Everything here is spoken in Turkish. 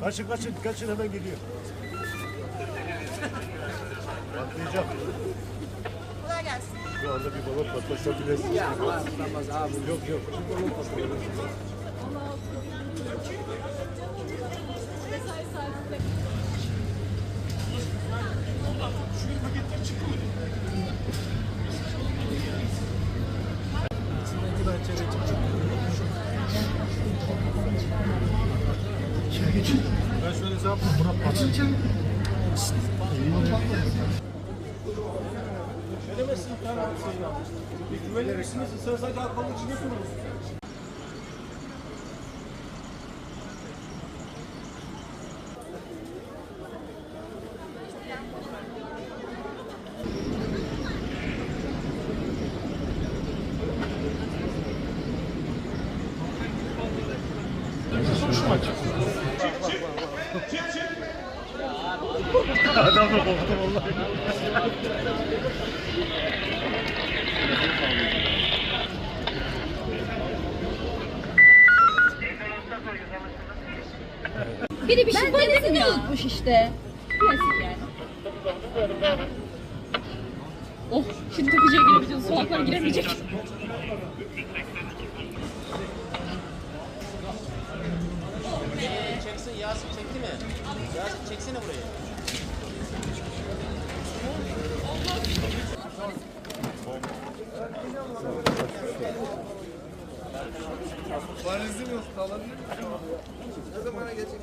Kaçın kaçın kaçın hemen geliyor. Patlayacak. Kolay gelsin. Şu anda bir balon patlasa bile Ya patlamaz abi. Yok yok. Bir balon patlar. Ben şöyle şey yapayım. Buna patlayacak. Söylemezsin. Bir güvenir misiniz? Sen sadece atmamak için yapıyorsunuz. Adam da korktu vallahi. Biri bir şey valizini unutmuş işte. Klasik yani. Oh, şimdi kapıcıya girebileceğiz. Sokaklara giremeyecek. Yasin çeksene burayı. Valizim yok. Alabilir miyim? Ne zamana gelecek?